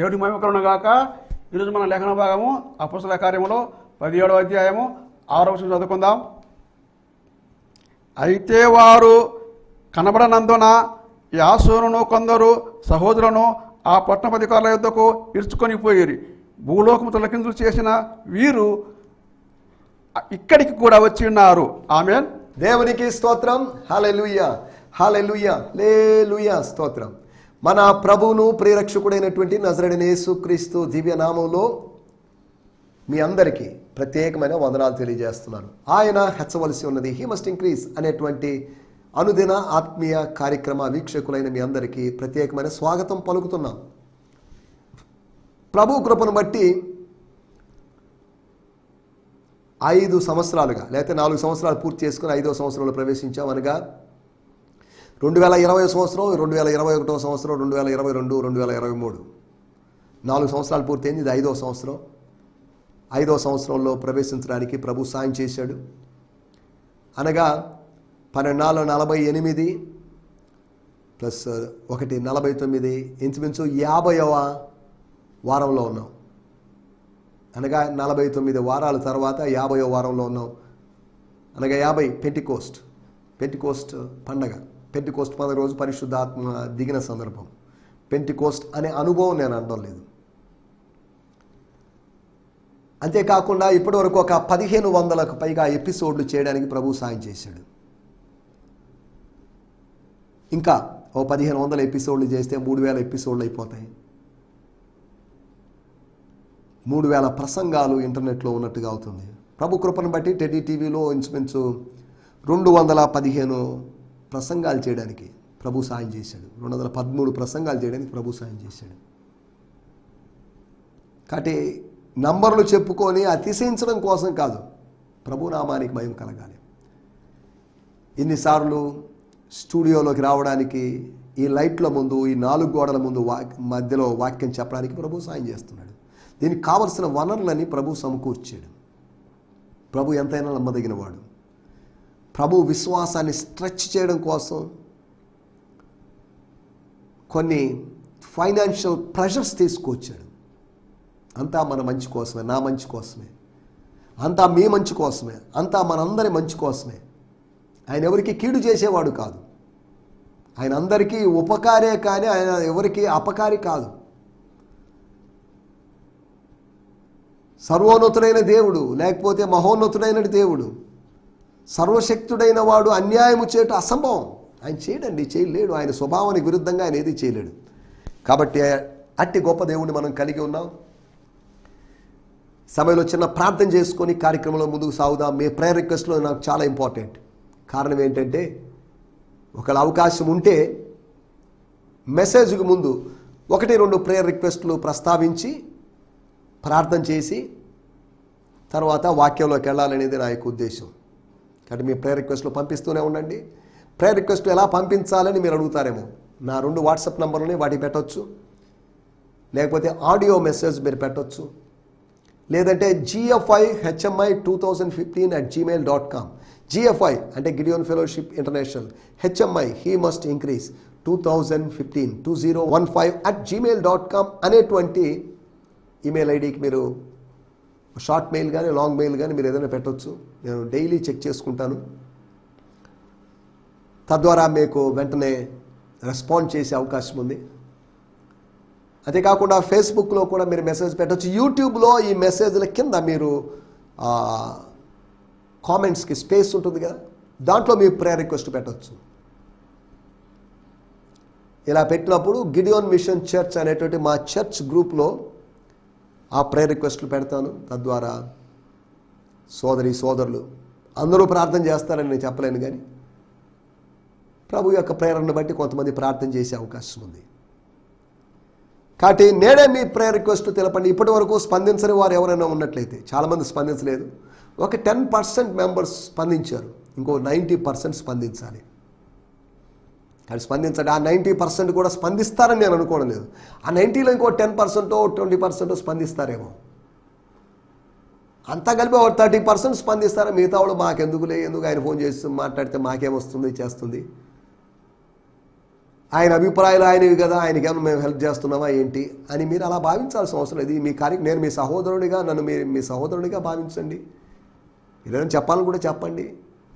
దేవుడి మహిమకరణ గాక. ఈరోజు మన లేఖన భాగము అపుసల కార్యములో పదిహేడవ అధ్యాయము ఆరవ వచనం చదువుకుందాం. అయితే వారు కనబడనందున యాసోనును కొందరు సహోదరులను ఆ పట్టణపధికారుల యుద్ధకు ఇరుచుకొని పోయిరి. భూలోకము తొలకిందులు చేసిన వీరు ఇక్కడికి కూడా వచ్చి ఉన్నారు. ఆమె దేవునికి స్తోత్రం. హాలెలుయ లే లేలుయ స్తోత్రం. మన ప్రభువును ప్రియరక్షకుడైనటువంటి నజరడిన యేసుక్రీస్తు దివ్య నామంలో మీ అందరికీ ప్రత్యేకమైన వందనాలు తెలియజేస్తున్నాను. ఆయన హెచ్చవలసి ఉన్నది హీ మస్ట్ ఇంక్రీజ్ అనేటువంటి అనుదిన ఆత్మీయ కార్యక్రమ వీక్షకులైన మీ అందరికీ ప్రత్యేకమైన స్వాగతం పలుకుతున్నాం. ప్రభు కృపను బట్టి ఐదు సంవత్సరాలుగా లేకపోతే నాలుగు సంవత్సరాలు పూర్తి చేసుకుని ఐదో సంవత్సరంలో ప్రవేశించామనగా రెండు వేల ఇరవై సంవత్సరం రెండు వేల ఇరవై ఒకటో సంవత్సరం రెండు వేల ఇరవై రెండు రెండు వేల ఇరవై మూడు. నాలుగు సంవత్సరాలు పూర్తయింది ఇది ఐదో సంవత్సరం. ఐదో సంవత్సరంలో ప్రవేశించడానికి ప్రభు సాయం చేశాడు. అనగా పన్నెండు నలభై ఎనిమిది ప్లస్ ఒకటి నలభై తొమ్మిది ఇంచుమించు యాభైవ వారంలో ఉన్నాం. అనగా నలభై తొమ్మిది వారాల తర్వాత యాభైవ వారంలో ఉన్నాం. అనగా యాభై పెంటికోస్ట్ పెంటికోస్ట్ పండగ. పెంటి కోస్ట్ పండుగ రోజు పరిశుద్ధాత్మ దిగిన సందర్భం. పెంటి కోస్ట్ అనే అనుభవం నేను అనడం లేదు. అంతేకాకుండా ఇప్పటివరకు ఒక పదిహేను వందలకు పైగా ఎపిసోడ్లు చేయడానికి ప్రభు సాయం చేశాడు. ఇంకా ఓ పదిహేను వందల ఎపిసోడ్లు చేస్తే మూడు వేల ఎపిసోడ్లు అయిపోతాయి. మూడు వేల ప్రసంగాలు ఇంటర్నెట్లో ఉన్నట్టుగా అవుతుంది. ప్రభు కృపను బట్టి టెడీ టీవీలో ఇంచుమించు రెండు వందల పదిహేను ప్రసంగాలు చేయడానికి ప్రభు సాయం చేశాడు. రెండు వందల పదమూడు ప్రసంగాలు చేయడానికి ప్రభు సాయం చేశాడు. కాబట్టి నంబర్లు చెప్పుకొని అతిశయించడం కోసం కాదు ప్రభు నామానికి భయం కలగాలి. ఇన్నిసార్లు స్టూడియోలోకి రావడానికి ఈ లైట్ల ముందు ఈ నాలుగు గోడల ముందు వా మధ్యలో వాక్యం చెప్పడానికి ప్రభు సాయం చేస్తున్నాడు. దీనికి కావలసిన వనరులని ప్రభు సమకూర్చాడు. ప్రభు ఎంతైనా నమ్మదగినవాడు. ప్రభు విశ్వాసాన్ని స్ట్రెచ్ చేయడం కోసం కొన్ని ఫైనాన్షియల్ ప్రెషర్స్ తీసుకొచ్చాడు. అంతా మన మంచి కోసమే నా మంచి కోసమే. అంతా మీ మంచి కోసమే అంతా మనందరి మంచి కోసమే. ఆయన ఎవరికి కీడు చేసేవాడు కాదు. ఆయన అందరికీ ఉపకారే కానీ ఆయన ఎవరికి అపకారి కాదు. సర్వోన్నతుడైన దేవుడు లేకపోతే మహోన్నతుడైన దేవుడు సర్వశక్తుడైన వాడు అన్యాయము చేయటం అసంభవం. ఆయన చేయడండి చేయలేడు. ఆయన స్వభావానికి విరుద్ధంగా ఆయన ఏది చేయలేడు. కాబట్టి అట్టి గొప్ప దేవుణ్ణి మనం కలిగి ఉన్నాం. సమయంలో చిన్న ప్రార్థన చేసుకొని కార్యక్రమంలో ముందుకు సాగుదాం. మీ ప్రేయర్ రిక్వెస్ట్లో నాకు చాలా ఇంపార్టెంట్ కారణం ఏంటంటే ఒకవేళ అవకాశం ఉంటే మెసేజ్కి ముందు ఒకటి రెండు ప్రేయర్ రిక్వెస్ట్లు ప్రస్తావించి ప్రార్థన చేసి తర్వాత వాక్యంలోకి వెళ్ళాలనేది నా యొక్క ఉద్దేశం. కాబట్టి మీ ప్రేయర్ రిక్వెస్ట్లు పంపిస్తూనే ఉండండి. ప్రేయర్ రిక్వెస్ట్ ఎలా పంపించాలని మీరు అడుగుతారేమో నా రెండు వాట్సాప్ నంబర్లని వాటికి పెట్టవచ్చు లేకపోతే ఆడియో మెసేజ్ మీరు పెట్టవచ్చు లేదంటే GFI HMI two thousand fifteen at Gmail dot com GFI అంటే Gideon Fellowship International HMI he must increase two thousand fifteen two zero one five at Gmail dot com అనేటువంటి email ఐడికి మీరు short mail కానీ long mail కానీ మీరు ఏదైనా పెట్టవచ్చు నేను డైలీ చెక్ చేసుకుంటాను. తద్వారా మీకు వెంటనే రెస్పాండ్ చేసే అవకాశం ఉంది. అంతేకాకుండా ఫేస్బుక్లో కూడా మీరు మెసేజ్ పెట్టవచ్చు యూట్యూబ్లో ఈ మెసేజ్ల కింద మీరు కామెంట్స్కి స్పేస్ ఉంటుంది కదా. దాంట్లో మీరు ప్రేయర్ రిక్వెస్ట్ పెట్టవచ్చు ఇలా పెట్టినప్పుడు గిడియోన్ మిషన్ చర్చ్ అనేటువంటి మా చర్చ్ గ్రూప్లో ఆ ప్రేయర్ రిక్వెస్ట్లు పెడతాను. తద్వారా సోదరి సోదరులు అందరూ ప్రార్థన చేస్తారని నేను చెప్పలేను కానీ ప్రభు యొక్క ప్రేరణను బట్టి కొంతమంది ప్రార్థన చేసే అవకాశం ఉంది. కాబట్టి నేనే మీ ప్రేయర్ రిక్వెస్ట్ తెలపండి. ఇప్పటి వరకు స్పందించని వారు ఎవరైనా ఉన్నట్లయితే చాలామంది స్పందించలేదు. ఒక టెన్ పర్సెంట్ మెంబర్స్ స్పందించారు. ఇంకో నైంటీ పర్సెంట్ స్పందించాలి. కానీ స్పందించండి. ఆ నైంటీ పర్సెంట్ కూడా స్పందిస్తారని నేను అనుకోవడం లేదు. ఆ నైంటీలో ఇంకో టెన్ పర్సెంటో ట్వంటీ పర్సెంటో స్పందిస్తారేమో. అంతా కలిపి ఒక థర్టీ పర్సెంట్ స్పందిస్తారా? మిగతా వాళ్ళు మాకెందుకులే? ఎందుకు ఆయన ఫోన్ చేసి మాట్లాడితే మాకేమొస్తుంది చేస్తుంది? ఆయన అభిప్రాయాలు ఆయనవి కదా ఆయనకేమో మేము హెల్ప్ చేస్తున్నామా ఏంటి అని మీరు అలా భావించాల్సిన అవసరం లేదు. ఇది మీ కార్య నేను మీ సహోదరుడిగా నన్ను మీ మీ సహోదరుడిగా భావించండి. ఏదైనా చెప్పాలని కూడా చెప్పండి.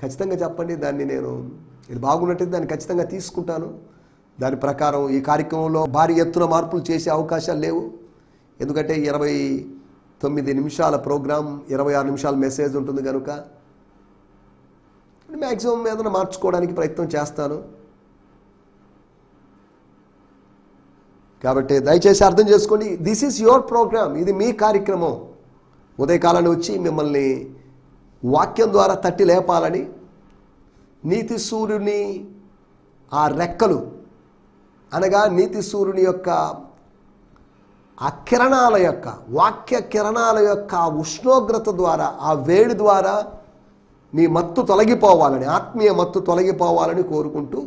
ఖచ్చితంగా చెప్పండి. దాన్ని నేను ఇది బాగున్నట్టు దాన్ని ఖచ్చితంగా తీసుకుంటాను. దాని ప్రకారం ఈ కార్యక్రమంలో భారీ ఎత్తున మార్పులు చేసే అవకాశాలు లేవు. ఎందుకంటే ఇరవై తొమ్మిది నిమిషాల ప్రోగ్రాం ఇరవై ఆరు నిమిషాల మెసేజ్ ఉంటుంది కనుక మ్యాక్సిమం ఏదైనా మార్చుకోవడానికి ప్రయత్నం చేస్తాను. కాబట్టి దయచేసి అర్థం చేసుకోండి దిస్ ఈజ్ యువర్ ప్రోగ్రామ్ ఇది మీ కార్యక్రమం. ఉదయకాలాన్ని వచ్చి మిమ్మల్ని వాక్యం ద్వారా తట్టి లేపాలని నీతి సూర్యుని ఆ రెక్కలు అనగా నీతి సూర్యుని యొక్క ఆ కిరణాల యొక్క వాక్య కిరణాల యొక్క ఆ ఉష్ణోగ్రత ద్వారా ఆ వేడి ద్వారా మీ మత్తు తొలగిపోవాలని ఆత్మీయ మత్తు తొలగిపోవాలని కోరుకుంటూ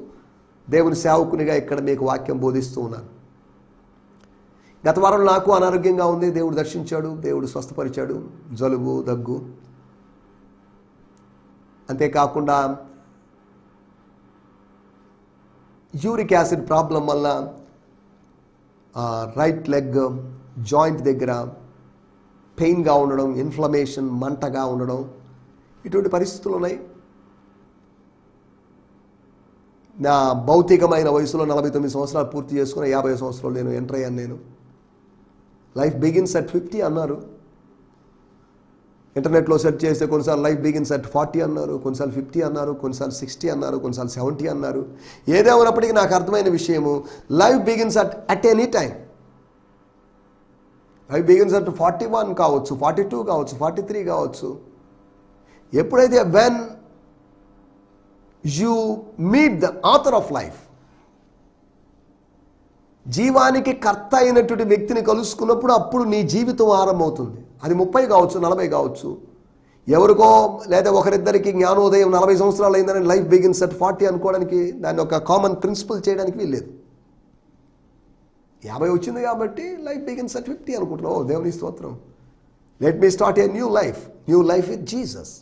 దేవుని సేవకునిగా ఇక్కడ మీకు వాక్యం బోధిస్తూ ఉన్నాను. గత వారం నాకు అనారోగ్యంగా ఉంది. దేవుడు దర్శించాడు. దేవుడు స్వస్థపరిచాడు. జలుబు దగ్గు. అంతేకాకుండా యూరిక్ యాసిడ్ ప్రాబ్లం వల్ల రైట్ లెగ్ జాయింట్ దగ్గర పెయిన్గా ఉండడం ఇన్ఫ్లమేషన్ మంటగా ఉండడం ఇటువంటి పరిస్థితులు ఉన్నాయి. నా భౌతికమైన వయసులో నలభై తొమ్మిది సంవత్సరాలు పూర్తి చేసుకుని యాభై సంవత్సరాలు నేను ఎంటర్ అయ్యాను నేను. లైఫ్ బిగిన్స్ అట్ ఫిఫ్టీ అన్నారు. ఇంటర్నెట్లో సెర్చ్ చేస్తే కొన్నిసార్లు లైఫ్ బిగిన్స్ అట్ ఫార్టీ అన్నారు కొన్నిసార్లు ఫిఫ్టీ అన్నారు కొన్నిసార్లు సిక్స్టీ అన్నారు కొన్నిసార్లు సెవెంటీ అన్నారు. ఏదేమైనప్పటికీ నాకు అర్థమైన విషయము life begins at at any time life begins at forty one కావచ్చు ఫార్టీ టూ కావచ్చు ఫార్టీ త్రీ కావచ్చు. ఎప్పుడైతే when you meet the author of life జీవానికి కర్త అయినటువంటి వ్యక్తిని కలుసుకున్నప్పుడు అప్పుడు నీ జీవితం ఆరంభమవుతుంది. అది ముప్పై కావచ్చు నలభై కావచ్చు. ఎవరికో లేదా ఒకరిద్దరికి జ్ఞానోదయం నలభై సంవత్సరాలు అయిందని లైఫ్ బిగిన్స్ అట్ ఫార్టీ అనుకోవడానికి దాన్ని ఒక కామన్ ప్రిన్సిపల్ చేయడానికి వీల్లేదు. యాభై వచ్చింది కాబట్టి లైఫ్ బిగిన్స్ అట్ ఫిఫ్టీ అనుకుంటున్నావు ఓ దేవుని స్తోత్రం. Let me start a new life new life with Jesus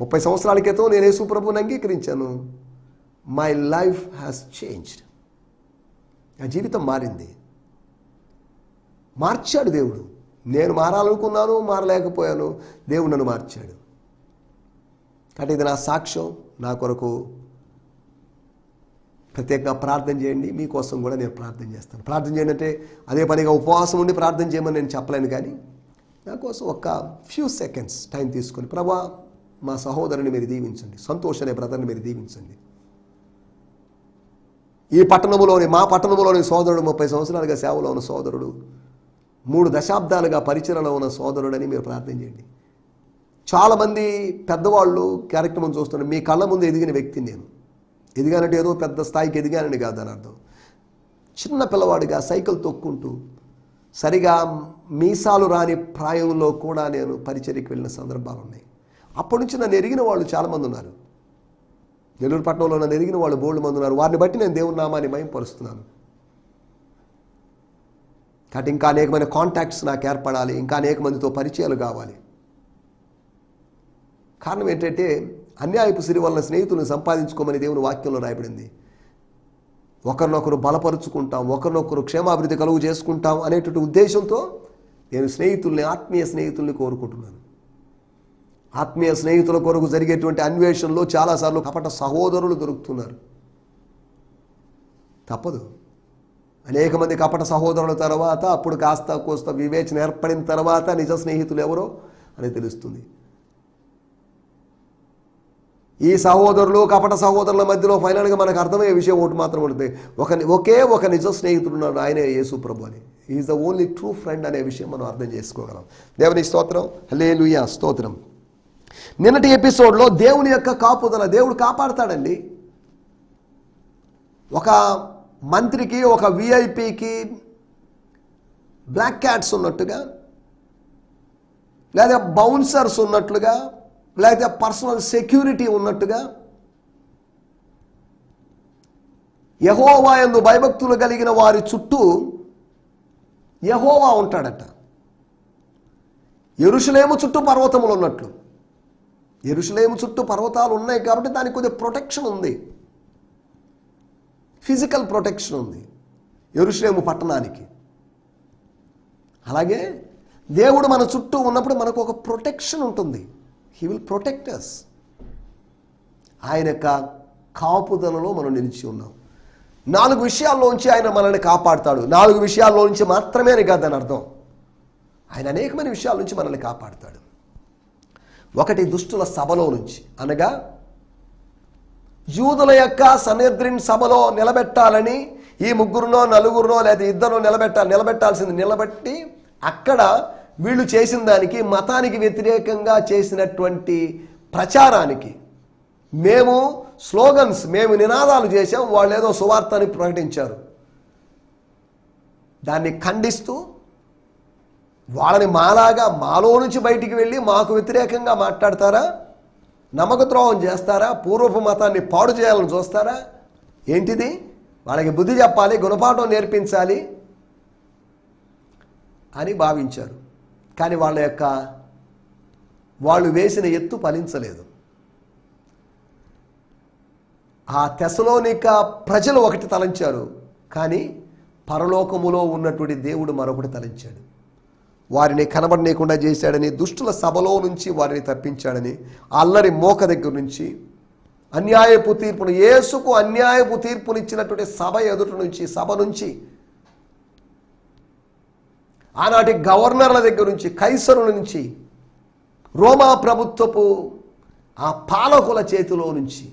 ముప్పై సంవత్సరాల క్రితం నేను యేసు అంగీకరించాను. మై లైఫ్ హ్యాస్ చేంజ్డ్ నా జీవితం మారింది. మార్చాడు దేవుడు. నేను మారాలనుకున్నాను మారలేకపోయాను దేవుడు నన్ను మార్చాడు. కాబట్టి ఇది నా సాక్ష్యం నా కొరకు ప్రత్యేకంగా ప్రార్థన చేయండి మీకోసం కూడా నేను ప్రార్థన చేస్తాను. ప్రార్థన చేయండి అంటే అదే పనిగా ఉపవాసం ఉండి ప్రార్థన చేయమని నేను చెప్పలేను కానీ నా కోసం ఒక ఫ్యూ సెకండ్స్ టైం తీసుకొని ప్రభా మా సహోదరుని మీరు దీవించండి సంతోష్ అనే బ్రదర్ని మీరు దీవించండి. ఈ పట్టణంలోని మా పట్టణంలోని సోదరుడు ముప్పై సంవత్సరాలుగా సేవలో ఉన్న సోదరుడు మూడు దశాబ్దాలుగా పరిచయలో ఉన్న సోదరుడని మీరు ప్రార్థన చేయండి. చాలామంది పెద్దవాళ్ళు కార్యక్రమం చూస్తున్నారు మీ కళ్ళ ముందు ఎదిగిన వ్యక్తి నేను. ఎదిగానంటే ఏదో పెద్ద స్థాయికి ఎదిగానని కాదు అని అర్థం. చిన్న పిల్లవాడిగా సైకిల్ తొక్కుంటూ సరిగా మీసాలు రాని ప్రాయంలో కూడా నేను పరిచర్యకి వెళ్ళిన సందర్భాలు ఉన్నాయి. అప్పటి నుంచి నన్ను ఎరిగిన వాళ్ళు చాలామంది ఉన్నారు. నెల్లూరు పట్టణంలో నన్ను ఎరిగిన వాళ్ళు బోల్డ్ మంది ఉన్నారు. వారిని బట్టి నేను దేవుని నామాన్ని మయంపరుస్తున్నాను కాబట్టి ఇంకా అనేకమైన కాంటాక్ట్స్ నాకు ఏర్పడాలి ఇంకా అనేక మందితో పరిచయాలు కావాలి. కారణం ఏంటంటే అన్యాయపు సిరి వలన స్నేహితులను సంపాదించుకోమని దేవుని వాక్యంలో రాయబడింది. ఒకరినొకరు బలపరుచుకుంటాం ఒకరినొకరు క్షేమాభివృద్ధి కలుగు చేసుకుంటాం అనేటువంటి ఉద్దేశంతో నేను స్నేహితుల్ని ఆత్మీయ స్నేహితుల్ని కోరుకుంటున్నాను. ఆత్మీయ స్నేహితుల కొరకు జరిగేటువంటి అన్వేషణలో చాలాసార్లు కపట సహోదరులు దొరుకుతున్నారు. తప్పదు. అనేక మంది కపట సహోదరుల తర్వాత అప్పుడు కాస్త కోస్త వివేచన ఏర్పడిన తర్వాత నిజ స్నేహితులు ఎవరో అని తెలుస్తుంది. ఈ సహోదరులు కపట సహోదరుల మధ్యలో ఫైనల్గా మనకు అర్థమయ్యే విషయం ఒకటి మాత్రం ఉంటుంది. ఒక ఒకే ఒక నిజ స్నేహితుడు ఉన్నాడు ఆయనే యేసు ప్రభు అని. Is the only true friend అనే విషయం మనం అర్థం చేసుకోగలం. దేవుని స్తోత్రం. హలేలుయా స్తోత్రం. నిన్నటి ఎపిసోడ్లో దేవుని యొక్క కాపుదల దేవుడు కాపాడతాడండి. ఒక మంత్రికి ఒక విఐపికి బ్లాక్ క్యాట్స్ ఉన్నట్టుగా లేదా బౌన్సర్స్ ఉన్నట్లుగా లేదా పర్సనల్ సెక్యూరిటీ ఉన్నట్టుగా యహోవా ఎందు భయభక్తులు కలిగిన వారి చుట్టూ యహోవా ఉంటాడట. ఎరుషులేము చుట్టూ పర్వతములు ఉన్నట్లు. ఎరుషులేము చుట్టూ పర్వతాలు ఉన్నాయి కాబట్టి దానికి కొద్దిగా ప్రొటెక్షన్ ఉంది. ఫిజికల్ ప్రొటెక్షన్ ఉంది ఎరుషలేము పట్టణానికి. అలాగే దేవుడు మన చుట్టూ ఉన్నప్పుడు మనకు ఒక ప్రొటెక్షన్ ఉంటుంది. హీ విల్ ప్రొటెక్ట్ అస్ ఆయన యొక్క కాపుదలలో మనం నిలిచి ఉన్నాం. నాలుగు విషయాల్లోంచి ఆయన మనల్ని కాపాడుతాడు. నాలుగు విషయాల్లోంచి మాత్రమే అని కాదు దాని అర్థం. ఆయన అనేకమైన విషయాల నుంచి మనల్ని కాపాడుతాడు. ఒకటి దుష్టుల సభలో నుంచి అనగా యూదుల యొక్క సనేద్రిన్ సభలో నిలబెట్టాలని ఈ ముగ్గురునో నలుగురునో లేదా ఇద్దరు నిలబెట్టాలి నిలబెట్టాల్సింది నిలబెట్టి అక్కడ వీళ్ళు చేసిన దానికి మతానికి వ్యతిరేకంగా చేసినటువంటి ప్రచారానికి మేము స్లోగన్స్ మేము నినాదాలు చేసాం వాళ్ళు ఏదో సువార్తని ప్రకటించారు. దాన్ని ఖండిస్తూ వాళ్ళని మాలాగా మాలో నుంచి బయటికి వెళ్ళి మాకు వ్యతిరేకంగా మాట్లాడతారా? నమ్మకద్రోహం చేస్తారా? పూర్వపు మతాన్ని పాడు చేయాలని చూస్తారా? ఏంటిది? వాళ్ళకి బుద్ధి చెప్పాలి గుణపాఠం నేర్పించాలి అని భావించారు. కానీ వాళ్ళ యొక్క వాళ్ళు వేసిన ఎత్తు ఫలించలేదు. ఆ తెసలోనిక ప్రజలు ఒకటి తలంచారు. కానీ పరలోకములో ఉన్నటువంటి దేవుడు మరొకటి తలంచాడు. వారిని కనబడనీయకుండా చేశాడని దుష్టుల సభలో నుంచి వారిని తప్పించాడని అల్లరి మోక దగ్గర నుంచి అన్యాయపు తీర్పును యేసుకు అన్యాయపు తీర్పునిచ్చినటువంటి సభ ఎదుట నుంచి సభ నుంచి ఆనాటి గవర్నర్ల దగ్గర నుంచి కైసరుల నుంచి రోమా ప్రభుత్వపు ఆ పాలకుల చేతిలో నుంచి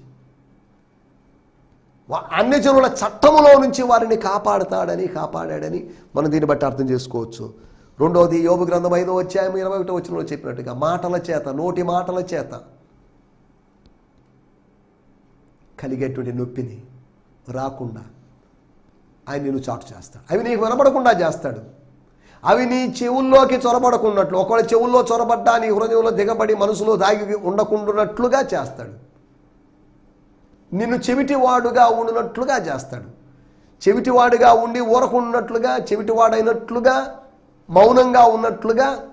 అన్ని జనుల చట్టములో నుంచి వారిని కాపాడతాడని కాపాడాడని మనం దీన్ని బట్టి అర్థం చేసుకోవచ్చు. రెండవది యోగు గ్రంథం ఐదో అధ్యాయం ఇరవై ఒకటో వచ్చినలో చెప్పినట్టుగా మాటల చేత నోటి మాటల చేత కలిగేటువంటి నొప్పిని రాకుండా ఆయన నిన్ను చాటు చేస్తాడు. అవి నీకు వినపడకుండా చేస్తాడు. అవి నీ చెవుల్లోకి చొరబడకున్నట్లు ఒకవేళ చెవుల్లో చొరబడ్డా నీ హృదయంలో దిగబడి మనసులో దాగి ఉండకుండానట్లుగా చేస్తాడు. నిన్ను చెవిటివాడుగా ఉండినట్లుగా చేస్తాడు. చెవిటివాడుగా ఉండి ఊరకుండినట్లుగా చెవిటివాడైనట్లుగా మౌనంగా ఉన్నట్లుగా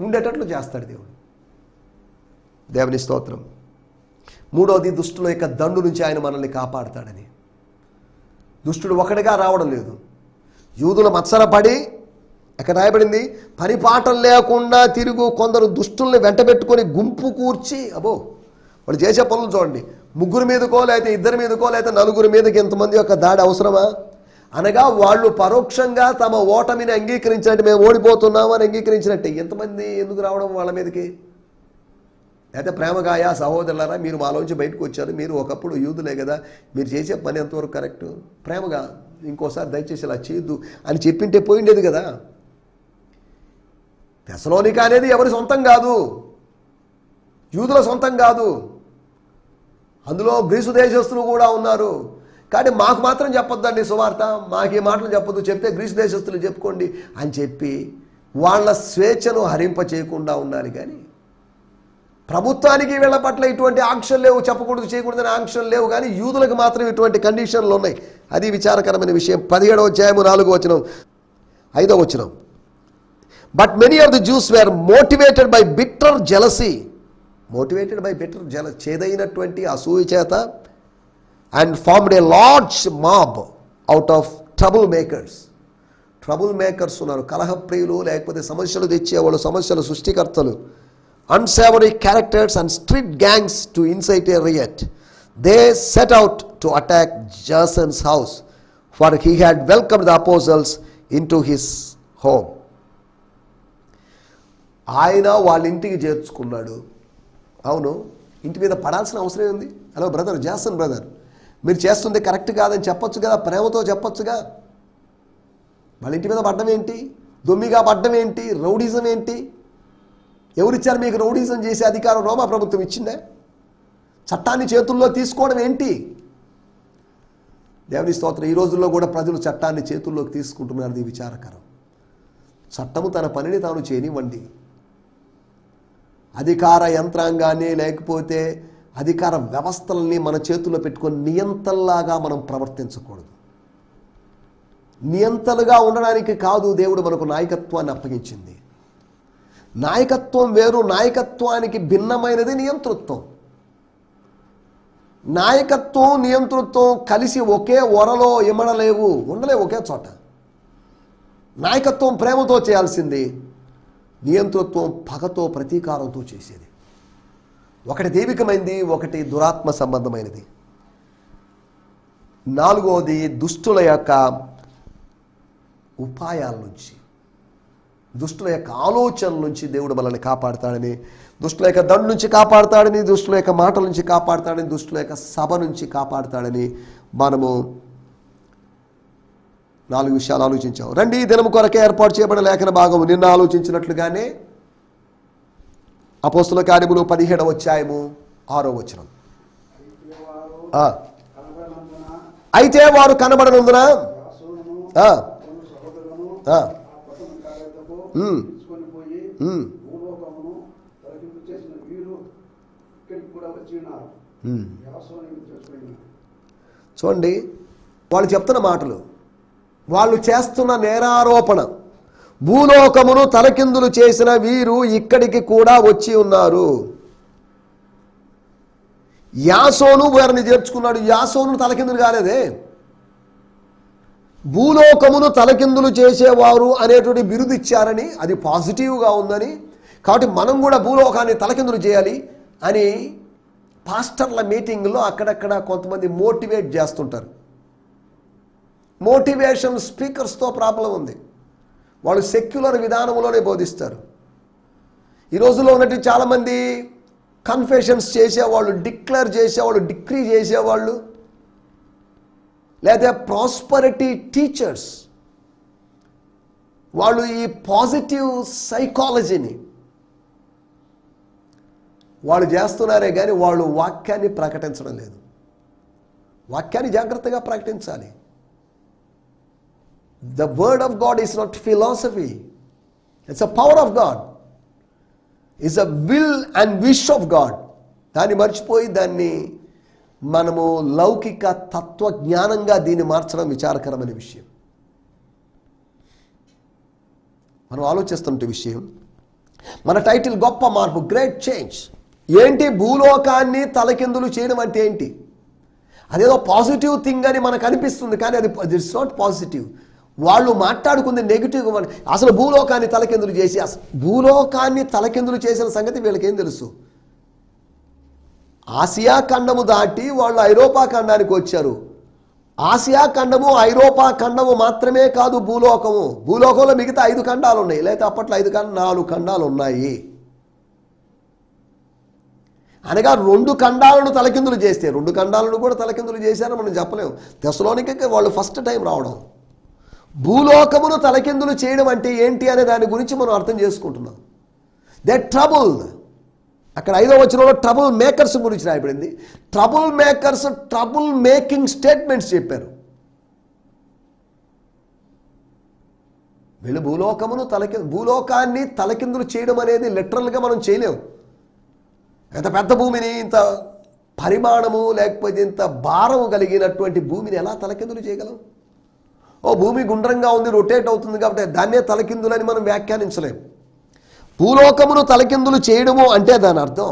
ఉండేటట్లు చేస్తాడు దేవుడు. దేవుని స్తోత్రం. మూడవది దుష్టుల యొక్క దండు నుంచి ఆయన మనల్ని కాపాడుతాడని. దుష్టుడు ఒకటిగా రావడం లేదు. యూదుల మత్సరపడి ఎక్కడ రాయబడింది? పరిపాటం లేకుండా తిరుగు కొందరు దుష్టుల్ని వెంటబెట్టుకొని గుంపు కూర్చి అబో వాళ్ళు చేసే పనులు చూడండి. ముగ్గురు మీదకో లేకపోతే ఇద్దరి మీదకో లేకపోతే నలుగురి మీదకి ఎంతమంది యొక్క దాడి అవసరమా? అనగా వాళ్ళు పరోక్షంగా తమ ఓటమిని అంగీకరించినట్టు మేము ఓడిపోతున్నాము అని అంగీకరించినట్టే. ఎంతమంది ఎందుకు రావడం వాళ్ళ మీదకి? అయితే ప్రేమగాయ సహోదరులారా మీరు మాలోంచి బయటకు వచ్చారు. మీరు ఒకప్పుడు యూదులే కదా. మీరు చేసే పని ఎంతవరకు కరెక్ట్? ప్రేమగా ఇంకోసారి దయచేసి ఇలా చేయొద్దు అని చెప్పింటే పోయిండేది కదా. తెసలోనిక అనేది ఎవరి సొంతం కాదు. యూదుల సొంతం కాదు. అందులో గ్రీసు దేశస్తులు కూడా ఉన్నారు. కానీ మాకు మాత్రం చెప్పొద్దండి సువార్త మాకు ఈ మాటలు చెప్పొద్దు చెప్తే గ్రీసు దేశస్తులు చెప్పుకోండి అని చెప్పి వాళ్ళ స్వేచ్ఛను హరింప చేయకుండా ఉండాలి కానీ ప్రభుత్వానికి వీళ్ళ పట్ల ఇటువంటి ఆంక్షలు లేవు చెప్పకూడదు చేయకూడదని ఆంక్షలు లేవు కానీ యూదులకు మాత్రం ఇటువంటి కండిషన్లు ఉన్నాయి. అది విచారకరమైన విషయం. పదిహేడవ అధ్యాయము నాలుగో వచనం ఐదో వచనం. But many of the Jews were motivated by bitter jealousy motivated by bitter జెల చేదైనటువంటి అసూయ చేత and formed a large mob out of trouble makers trouble makers ఉన్నారు కలహప్రియులు లేకపోతే సమస్యలు తెచ్చేవాళ్ళు సమస్యలు సృష్టికర్తలు. Unsavory characters and street gangs to incite a riot they set out to attack Jason's house for he had welcome the apostles into his home ఆయన వాళ్ళ ఇంటికి చేర్చుకున్నాడు. అవును. ఇంటి మీద పడాల్సిన అవసరం ఉంది హలో బ్రదర్ జాసన్ బ్రదర్. మీరు చేస్తుంది కరెక్ట్ కాదని చెప్పొచ్చు కదా ప్రేమతో చెప్పొచ్చుగా? వాళ్ళ ఇంటి మీద పడ్డం ఏంటి? దొమ్మిగా పడ్డం ఏంటి? రౌడిజం ఏంటి? ఎవరిచ్చారు మీకు రౌడీజం చేసే అధికారం రోమా ప్రభుత్వం ఇచ్చిందే? చట్టాన్ని చేతుల్లో తీసుకోవడం ఏంటి? దేవుని స్తోత్రం ఈ రోజుల్లో కూడా ప్రజలు చట్టాన్ని చేతుల్లోకి తీసుకుంటున్నారు ఇది విచారకరం. చట్టము తన పనిని తాను చేయనివ్వండి. అధికార యంత్రాంగాన్ని లేకపోతే అధికార వ్యవస్థలని మన చేతుల్లో పెట్టుకొని నియంతల్లాగా మనం ప్రవర్తించకూడదు. నియంతలుగా ఉండడానికి కాదు దేవుడు మనకు నాయకత్వాన్ని అప్పగించింది. నాయకత్వం వేరు నాయకత్వానికి భిన్నమైనది నియంతృత్వం. నాయకత్వం నియంతృత్వం కలిసి ఒకే ఒరలో ఇమ్మడలేవు ఉండలేవు ఒకే చోట. నాయకత్వం ప్రేమతో చేయాల్సింది నియంతృత్వం పగతో ప్రతీకారంతో చేసేది. ఒకటి దైవికమైంది ఒకటి దురాత్మ సంబంధమైనది. నాలుగవది దుష్టుల యొక్క ఉపాయాల నుంచి. దుష్టుల యొక్క ఆలోచనల నుంచి దేవుడు మనల్ని కాపాడుతాడని దుష్టుల యొక్క దండు నుంచి కాపాడుతాడని దుష్టుల యొక్క మాటల నుంచి కాపాడుతాడని దుష్టుల యొక్క సభ నుంచి కాపాడుతాడని మనము నాలుగు విషయాలు ఆలోచించాం. రండి ఈ కొరకే ఏర్పాటు చేయబడిన లేఖన భాగం నిన్న ఆలోచించినట్లుగానే అపోస్తుల కార్యములు పదిహేడవ అధ్యాయము ఆరో వచనం. అయితే వారు కనబడనందున చూడండి వాళ్ళు చెప్తున్న మాటలు వాళ్ళు చేస్తున్న నేరారోపణ భూలోకమును తలకిందులు చేసిన వీరు ఇక్కడికి కూడా వచ్చి ఉన్నారు. యాసోను వారిని చేర్చుకున్నాడు. యాసోను తలకిందులు కాలేదే. భూలోకమును తలకిందులు చేసేవారు అనేటువంటి బిరుదు ఇచ్చారని అది పాజిటివ్గా ఉందని కాబట్టి మనం కూడా భూలోకాన్ని తలకిందులు చేయాలి అని పాస్టర్ల మీటింగ్లో అక్కడక్కడ కొంతమంది మోటివేట్ చేస్తుంటారు. మోటివేషన్ స్పీకర్స్తో ప్రాబ్లం ఉంది. వాళ్ళు సెక్యులర్ విధానంలోనే బోధిస్తారు. ఈ రోజుల్లో ఉన్నట్టు చాలామంది కన్ఫెషన్స్ చేసేవాళ్ళు డిక్లేర్ చేసేవాళ్ళు డిక్రీ చేసేవాళ్ళు లేదా ప్రాస్పరిటీ టీచర్స్ వాళ్ళు ఈ పాజిటివ్ సైకాలజీని వాళ్ళు చేస్తున్నారే కానీ వాళ్ళు వాక్యాన్ని ప్రకటించడం లేదు. వాక్యాన్ని జాగ్రత్తగా ప్రకటించాలి. The word of God is not philosophy it's a power of God is a will and wish of God దాన్ని మర్చిపోయి దాన్ని మనము లౌకిక తత్వ జ్ఞానంగా దీన్ని మార్చడం విచారకరమైన విషయం. మనం ఆలోచిస్తున్న విషయం మన టైటిల్ గొప్ప మార్పు గ్రేట్ చేంజ్. ఏంటి? భూలోకాన్ని తలకిందులు చేయడం అంటే ఏంటి? అదేదో పాజిటివ్ థింగ్ అని మనకు అనిపిస్తుంది కానీ అది ఇట్స్ నాట్ పాజిటివ్. వాళ్ళు మాట్లాడుకుంది నెగిటివ్ అసలు భూలోకాన్ని తలకిందులు చేసి అసలు భూలోకాన్ని తలకిందులు చేసిన సంగతి వీళ్ళకేం తెలుసు? ఆసియా ఖండము దాటి వాళ్ళు ఐరోపా ఖండానికి వచ్చారు. ఆసియా ఖండము ఐరోపా ఖండము మాత్రమే కాదు భూలోకము. భూలోకంలో మిగతా ఐదు ఖండాలు ఉన్నాయి లేకపోతే అప్పట్లో ఐదు ఖండ నాలుగు ఖండాలు ఉన్నాయి అనగా రెండు ఖండాలను తలకిందులు చేస్తే రెండు ఖండాలను కూడా తలకిందులు చేశారని మనం చెప్పలేము. దశలోనికి వాళ్ళు ఫస్ట్ టైం రావడం. భూలోకమును తలకిందులు చేయడం అంటే ఏంటి అనే దాని గురించి మనం అర్థం చేసుకుంటున్నాం. దే ట్రబుల్ అక్కడ ఐదో వచనంలో ట్రబుల్ మేకర్స్ గురించి రాయబడింది. Trouble makers trouble making statements చెప్పారు. వీళ్ళు భూలోకమును తలకి భూలోకాన్ని తలకిందులు చేయడం అనేది లిటరల్గా మనం చేయలేము ఇంత పెద్ద భూమిని ఇంత పరిమాణము లేకపోతే ఇంత భారము కలిగినటువంటి భూమిని ఎలా తలకిందులు చేయగలం? ఓ భూమి గుండ్రంగా ఉంది రొటేట్ అవుతుంది కాబట్టి దాన్నే తలకిందులని మనం వ్యాఖ్యానించలేం. భూలోకమును తలకిందులు చేయడము అంటే దాని అర్థం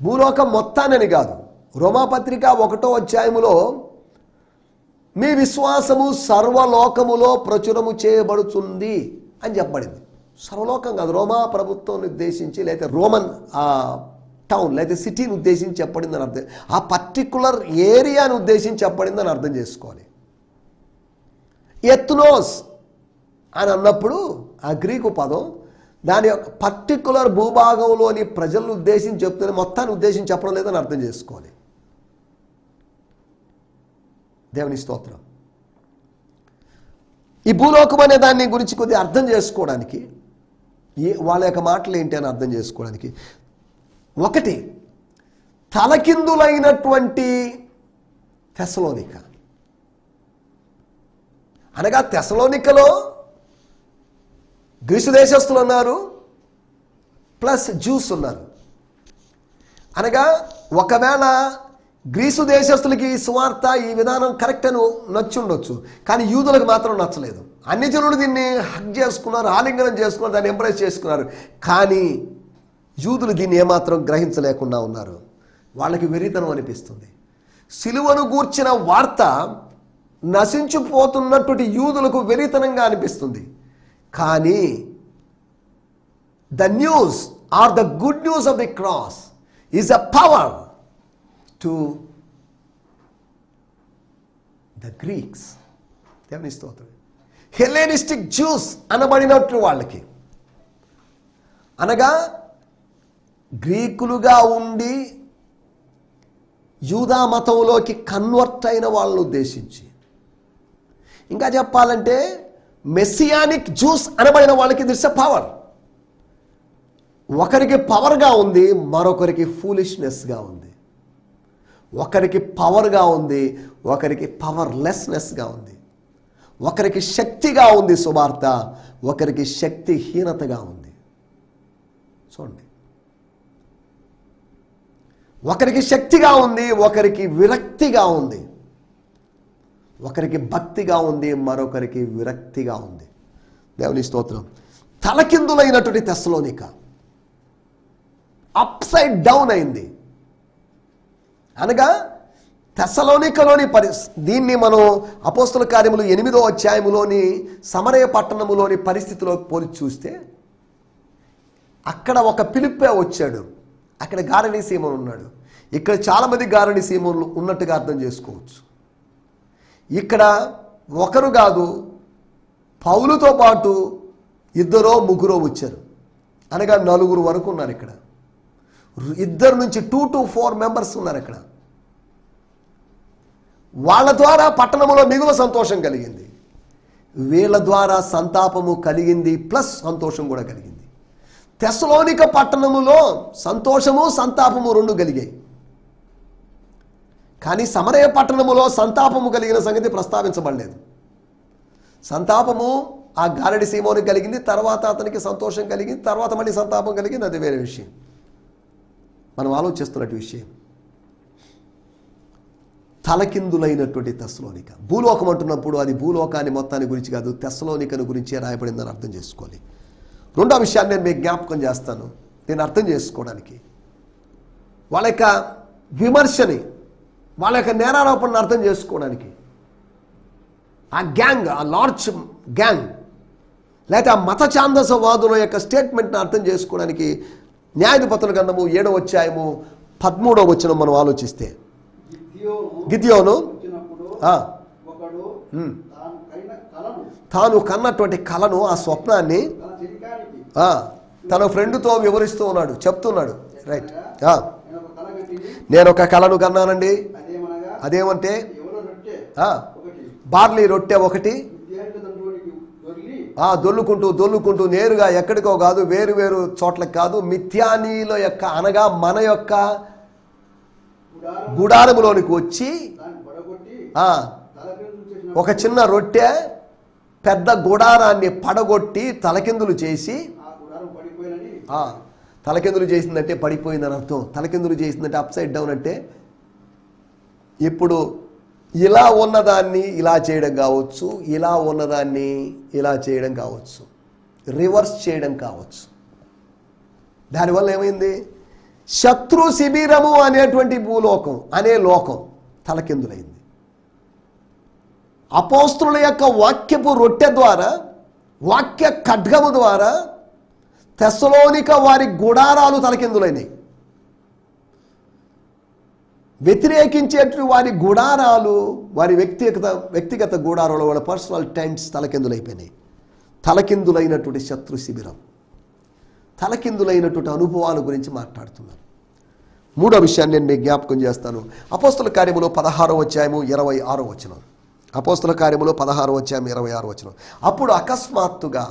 భూలోకం మొత్తానని కాదు. రోమాపత్రిక ఒకటో అధ్యాయములో మీ విశ్వాసము సర్వలోకములో ప్రచురము చేయబడుతుంది అని చెప్పబడింది. సర్వలోకం కాదు రోమా ప్రభుత్వం ఉద్దేశించి లేకపోతే రోమన్ ఆ టౌన్ లేకపోతే సిటీని ఉద్దేశించి చెప్పడిందని అర్థం. ఆ పర్టికులర్ ఏరియాని ఉద్దేశించి చెప్పడిందని అర్థం చేసుకోవాలి. ఎత్నోస్ అని అన్నప్పుడు ఆ గ్రీకు పదం దాని యొక్క పర్టికులర్ భూభాగంలోని ప్రజలను ఉద్దేశించి చెప్తున్న మొత్తాన్ని ఉద్దేశించి చెప్పడం లేదని అర్థం చేసుకోవాలి. దేవుని స్తోత్రం. ఈ భూలోకం అనే దాన్ని గురించి కొద్దిగా అర్థం చేసుకోవడానికి ఏ వాళ్ళ యొక్క మాటలు ఏంటి అని అర్థం చేసుకోవడానికి ఒకటి తలకిందులైనటువంటి తెసలోనిక అనగా తెసలోనికలో గ్రీసు దేశస్తులు ఉన్నారు ప్లస్ జ్యూస్ ఉన్నారు. అనగా ఒకవేళ గ్రీసు దేశస్తులకి సువార్త ఈ విధానం కరెక్ట్ అని నచ్చుండొచ్చు కానీ యూదులకు మాత్రం నచ్చలేదు. అన్ని జనులు దీన్ని హక్ చేసుకున్నారు ఆలింగనం చేసుకున్నారు దాన్ని ఎంప్రెస్ చేసుకున్నారు కానీ యూదులు దీన్ని ఏమాత్రం గ్రహించలేకుండా ఉన్నారు. వాళ్ళకి వెరితనం అనిపిస్తుంది. సిలువను గూర్చిన వార్త నశించిపోతున్నటువంటి యూదులకు వెరితనంగా అనిపిస్తుంది. కానీ the news are the good news of the cross is a power to the Greeks దేవుని స్తోత్రం. హెలెనిస్టిక్ జ్యూస్ అనబడినట్టు వాళ్ళకి. అనగా గ్రీకులుగా ఉండి యూదా మతంలోకి కన్వర్ట్ అయిన వాళ్ళని ఉద్దేశించి. ఇంకా చెప్పాలంటే మెస్సియానిక్ జ్యూస్ అనబడిన వాళ్ళకి దిట్స్ అ పవర్ ఒకరికి పవర్గా ఉంది మరొకరికి ఫూలిష్నెస్గా ఉంది. ఒకరికి పవర్గా ఉంది ఒకరికి పవర్లెస్నెస్గా ఉంది. ఒకరికి శక్తిగా ఉంది సువార్త ఒకరికి శక్తిహీనతగా ఉంది. చూడండి. ఒకరికి శక్తిగా ఉంది ఒకరికి విరక్తిగా ఉంది. ఒకరికి భక్తిగా ఉంది మరొకరికి విరక్తిగా ఉంది. దేవుని స్తోత్రం. తలకిందులైనటువంటి తెస్సలోనిక. అప్సైడ్ డౌన్ అయింది. అనగా తెస్సలోనికలోని పరి దీన్ని మనం అపోస్తుల కార్యములు ఎనిమిదో అధ్యాయములోని సమరయ పట్టణములోని పరిస్థితిలో పోలి చూస్తే అక్కడ ఒక పిలిపే వచ్చాడు. అక్కడ గారణీ సీమను ఉన్నాడు ఇక్కడ చాలామంది గారణి సీమలు ఉన్నట్టుగా అర్థం చేసుకోవచ్చు. ఇక్కడ ఒకరు కాదు పౌలుతో పాటు ఇద్దరో ముగ్గురో వచ్చారు. అనగా నలుగురు వరకు ఉన్నారు ఇక్కడ. ఇద్దరు నుంచి టూ టు ఫోర్ మెంబర్స్ ఉన్నారు ఇక్కడ. వాళ్ళ ద్వారా పట్టణంలో మిగువ సంతోషం కలిగింది. వీళ్ళ ద్వారా సంతాపము కలిగింది ప్లస్ సంతోషం కూడా కలిగింది. తెస్లోనిక పట్టణములో సంతోషము సంతాపము రెండు కలిగాయి. కానీ సమరయ పట్టణములో సంతాపము కలిగిన సంగతి ప్రస్తావించబడలేదు. సంతాపము ఆ గారడి సీమోనికి కలిగింది తర్వాత అతనికి సంతోషం కలిగింది తర్వాత మళ్ళీ సంతాపం కలిగింది అది వేరే విషయం. మనం ఆలోచిస్తున్నట్టు విషయం. తలకిందులైనటువంటి తెస్లోనిక భూలోకం అంటున్నప్పుడు అది భూలోకాన్ని మొత్తాన్ని గురించి కాదు తెస్లోనికను గురించే రాయబడిందని అర్థం చేసుకోవాలి. రెండో విషయాన్ని నేను మీకు జ్ఞాపకం చేస్తాను. నేను అర్థం చేసుకోవడానికి. వాళ్ళ యొక్క విమర్శని వాళ్ళ యొక్క నేరారోపణను అర్థం చేసుకోవడానికి. ఆ గ్యాంగ్ ఆ లార్జ్ గ్యాంగ్ లేకపోతే ఆ మత ఛాందసవాదుల యొక్క స్టేట్మెంట్ని అర్థం చేసుకోవడానికి న్యాయాధిపతుల గంధము ఏడవ అధ్యాయము పదమూడవ వచ్చిన మనం ఆలోచిస్తే. గిద్యోను తాను కన్నటువంటి కళను ఆ స్వప్నాన్ని తన ఫ్రెండ్తో వివరిస్తూ ఉన్నాడు చెప్తున్నాడు. రైట్ నేను ఒక కళను కన్నానండి. అదేమంటే బార్లీ రొట్టె ఒకటి. దొల్లుకుంటూ దొల్లుకుంటూ నేరుగా ఎక్కడికో కాదు వేరు వేరు చోట్లకు కాదు మిథ్యానీల యొక్క అనగా మన యొక్క గుడారం గుడారములోనికి వచ్చి ఒక చిన్న రొట్టె పెద్ద గుడారాన్ని పడగొట్టి తలకిందులు చేసి తలకిందులు చేసిందంటే పడిపోయిందని అర్థం. తలకిందులు చేసిందంటే అప్ సైడ్ డౌన్ అంటే ఇప్పుడు ఇలా ఉన్నదాన్ని ఇలా చేయడం కావచ్చు ఇలా ఉన్నదాన్ని ఇలా చేయడం కావచ్చు రివర్స్ చేయడం కావచ్చు. దానివల్ల ఏమైంది? శత్రు శిబిరము అనేటువంటి భూలోకం అనే లోకం తలకిందులైంది. అపోస్తుల యొక్క వాక్యపు రొట్టె ద్వారా వాక్య ఖడ్గము ద్వారా తెసలోనిక వారి గుడారాలు తలకిందులైనాయి. వ్యతిరేకించేటువంటి వారి గుడారాలు వారి వ్యక్తిగత వ్యక్తిగత గుడారాలు వాళ్ళ పర్సనల్ టెంట్స్ తలకిందులైపోయినాయి. తలకిందులైనటువంటి శత్రు శిబిరం. తలకిందులైనటువంటి అనుభవాల గురించి మాట్లాడుతున్నారు. మూడో విషయాన్ని నేను మీకు జ్ఞాపకం చేస్తాను. అపోస్తుల కార్యములో పదహారో అధ్యాయము ఇరవై ఆరో వచనం. అపోస్తుల కార్యములో పదహారు వచ్చాము ఇరవై ఆరు వచ్చిన అప్పుడు అకస్మాత్తుగా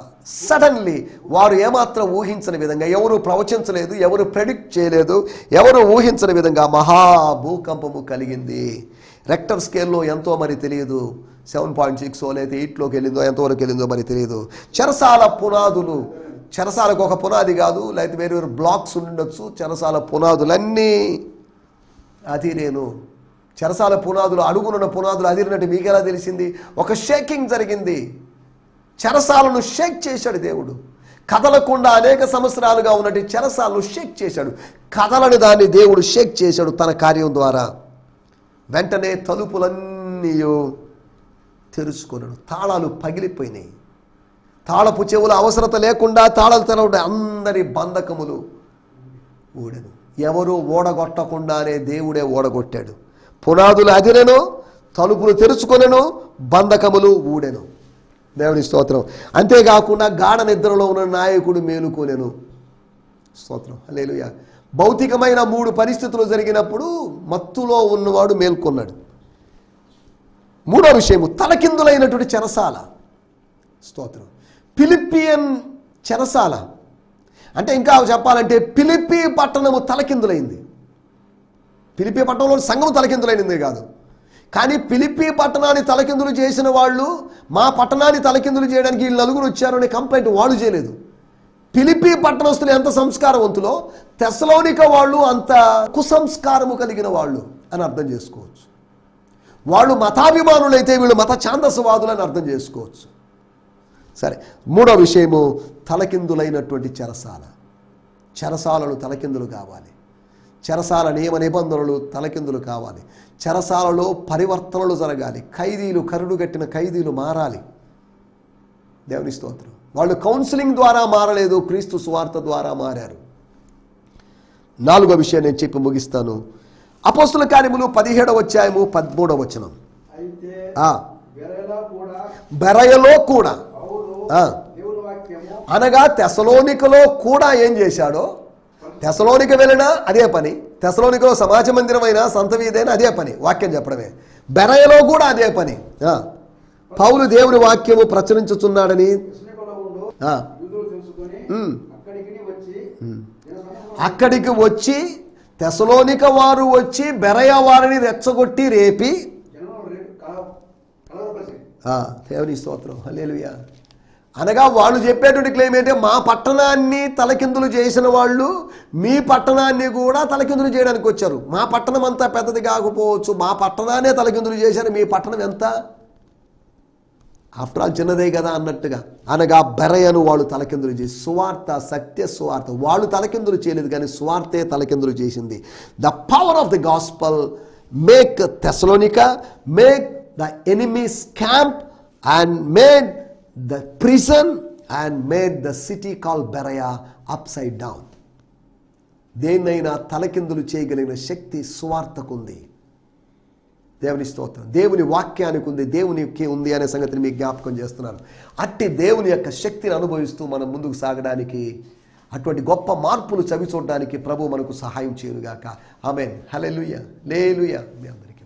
సడన్లీ వారు ఏమాత్రం ఊహించని విధంగా ఎవరు ప్రవచించలేదు ఎవరు ప్రెడిక్ట్ చేయలేదు ఎవరు ఊహించని విధంగా మహా భూకంపము కలిగింది. రెక్టర్ స్కేల్లో ఎంతో మరి తెలియదు. సెవెన్ పాయింట్ సిక్స్ లేదా ఎయిట్లోకి వెళ్ళిందో ఎంతవరకు వెళ్ళిందో మరి తెలియదు. చెరసాల పునాదులు చెరసాలకు ఒక పునాది కాదు లేకపోతే వేరు వేరు బ్లాక్స్ ఉండొచ్చు చెరసాల పునాదులన్నీ అదిరేను చెరసాల పునాదులు అడుగునున్న పునాదులు అదిరినట్టు మీకెలా తెలిసింది? ఒక షేకింగ్ జరిగింది. చెరసాలను షేక్ చేశాడు దేవుడు. కదలకుండా అనేక సంవత్సరాలుగా ఉన్నట్టు చెరసాలను షేక్ చేశాడు. కదలని దాన్ని దేవుడు షేక్ చేశాడు తన కార్యం ద్వారా. వెంటనే తలుపులన్నీ తెరుచుకున్నాడు. తాళాలు పగిలిపోయినాయి. తాళపు చెవుల అవసరత లేకుండా తాళాలు తెరవడం అందరి బంధకములు ఊడను. ఎవరూ ఓడగొట్టకుండానే దేవుడే ఓడగొట్టాడు. పునాదులు అదిరెను తలుపులు తెరుచుకొనెను బంధకములు ఊడెను. దేవుని స్తోత్రం. అంతేకాకుండా గాఢ నిద్రలో ఉన్న నాయకుడు మేలుకోలేను. స్తోత్రం. హల్లెలూయా. భౌతికమైన మూడు పరిస్థితులు జరిగినప్పుడు మత్తులో ఉన్నవాడు మేల్కొన్నాడు. మూడో విషయము తలకిందులైనటువంటి చెరసాల. స్తోత్రం. ఫిలిపియన్ చెరసాల. అంటే ఇంకా చెప్పాలంటే ఫిలిప్పి పట్టణము తలకిందులైంది. పిలిపి పట్టణంలో సంఘం తలకిందులైనది కాదు. కానీ పిలిపి పట్టణాన్ని తలకిందులు చేసిన వాళ్ళు మా పట్టణాన్ని తలకిందులు చేయడానికి వీళ్ళు నలుగురు వచ్చారు అనే కంప్లైంట్ వాళ్ళు చేయలేదు. పిలిపి పట్టణస్తులు ఎంత సంస్కారవంతులో తెసలోనిక వాళ్ళు అంత కుసంస్కారము కలిగిన వాళ్ళు అని అర్థం చేసుకోవచ్చు. వాళ్ళు మతాభిమానులైతే వీళ్ళు మత ఛాందసవాదులు అని అర్థం చేసుకోవచ్చు. సరే మూడో విషయము తలకిందులైనటువంటి చెరసాల. చెరసాలను తలకిందులు కావాలి. చెరసాల నియమ నిబంధనలు తలకిందులు కావాలి. చెరసాలలో పరివర్తనలు జరగాలి. ఖైదీలు కరుడు కట్టిన ఖైదీలు మారాలి. దేవుని స్తోత్రం. వాళ్ళు కౌన్సిలింగ్ ద్వారా మారలేదు క్రీస్తు సువార్త ద్వారా మారారు. నాలుగో విషయం నేను చెప్పి ముగిస్తాను. అపోస్తుల కార్యములు పదిహేడవ అధ్యాయము పదమూడవ వచనం. బెరయలో కూడా అనగా తెసలోనికలో కూడా ఏం చేశాడో? తెసలోనిక వెళ్ళినా అదే పని. తెసలోనికలో సమాజ మందిరమైనా సంత వీధైనా అదే పని. వాక్యం చెప్పడమే. బెరయలో కూడా అదే పని. పౌలు దేవుని వాక్యము ప్రచురించుచున్నాడని. అక్కడికి వచ్చి తెసలోనిక వారు వచ్చి బెరయ వారిని రెచ్చగొట్టి రేపి. దేవుని స్తోత్రం. హలేలుయా అనగా వాళ్ళు చెప్పేటువంటి క్లెయిమ్ ఏంటంటే మా పట్టణాన్ని తలకిందులు చేసిన వాళ్ళు మీ పట్టణాన్ని కూడా తలకిందులు చేయడానికి వచ్చారు. మా పట్టణం అంతా పెద్దది కాకపోవచ్చు. మా పట్టణాన్నే తలకిందులు చేశారు. మీ పట్టణం ఎంత? ఆఫ్టర్ ఆల్ చిన్నదే కదా అన్నట్టుగా. అనగా బెరయను వాళ్ళు తలకిందులు చేసి సువార్త సత్య సువార్త వాళ్ళు తలకిందులు చేయలేదు కానీ సువార్తే తలకిందులు చేసింది. The power of the gospel make Thessalonica make the enemies camp and made the prison and made the city call Berea upside down దేన్నైనా తలకిందులు చేయగలిగిన శక్తి సువార్తకుంది. దేవుని స్తోత్రం. దేవుని వాక్యానికి ఉంది దేవునికి ఉంది అనే సంగతిని మీకు జ్ఞాపకం చేస్తున్నాను. అట్టి దేవుని యొక్క శక్తిని అనుభవిస్తూ మనం ముందుకు సాగడానికి అటువంటి గొప్ప మార్పులు చవి చూడడానికి ప్రభు మనకు సహాయం చేయనుగాక. ఆమెన్. హలెలుయ లేలుయ. మీ అందరికీ